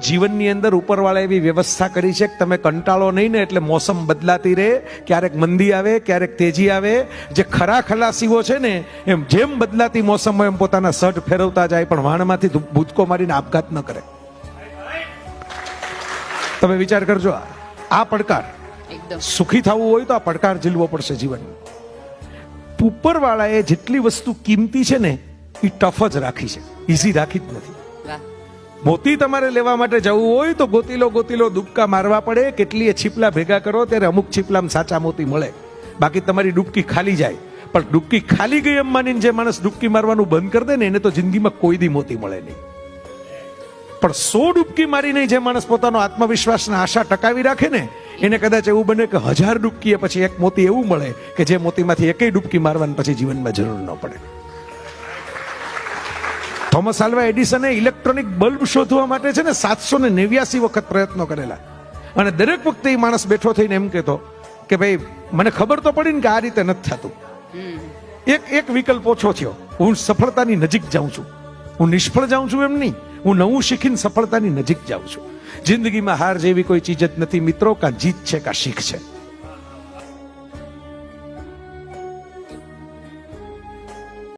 જીવનની અંદર ઉપરવાળા એવી વ્યવસ્થા કરી છે કે તમે કંટાળો નહીં ને એટલે મોસમ બદલાતી રહે ક્યારેક મંદી આવે ક્યારેક તેજી આવે. જે ખરા ખલાસીઓ છે ને એમ જેમ બદલાતી મોસમમાં એમ પોતાના શર્ટ ફેરવતા જાય પણ વાણમાંથી ભૂતકો મારીને આપઘાત ન કરે. તમે વિચાર કરજો આ- પડકાર સુખી થવું હોય તો આ પડકાર ઝીલવો પડશે જીવનમાં ઉપરવાળાએ જેટલી વસ્તુ કિંમતી છે ને એ ટફ જ રાખી છે. ઈઝી રાખી જ નથી. મોતી તમારે લેવા માટે જવું હોય તો ગોતીલો ગોતીલો દુબકા મારવા પડે. કેટલીય છીપલા ભેગા કરો ત્યારે અમુક છીપલામાં સાચા મોતી મળે. બાકી તમારી ડૂબકી ખાલી જાય. પણ ડૂબકી ખાલી ગઈ એમ માનીને જે માણસ ડૂબકી મારવાનું બંધ કરી દે ને એને તો જિંદગીમાં કોઈ દી મોતી મળે નહીં. પણ સો ડૂબકી મારીને જે માણસ પોતાનો આત્મવિશ્વાસના આશા ટકાવી રાખે ને, એને કદાચ એવું બને કે હજાર ડૂબકીએ પછી એક મોતી એવું મળે કે જે મોતીમાંથી એકેય ડૂબકી મારવાની પછી જીવનમાં જરૂર ન પડે. થોમસ આલ્વા એડિસને ઇલેક્ટ્રોનિક બલ્બ શોધવા માટે છે ને સાતસો ને નેવ્યાસી વખત પ્રયત્નો કરેલા. અને દરેક વખતે એ માણસ બેઠો થઈને એમ કહેતો કે ભાઈ મને ખબર તો પડી ને કે આ રીતે નથી થતું. એક એક વિકલ્પ ઓછો થયો. હું સફળતાની નજીક જાઉં છું. હું નિષ્ફળ જાઉં છું એમ નહીં. હું નવું શીખીને સફળતાની નજીક જાઉં છું. જિંદગીમાં હાર જેવી કોઈ ચીજ જ નથી મિત્રો કાં જીત છે કાં શીખ છે.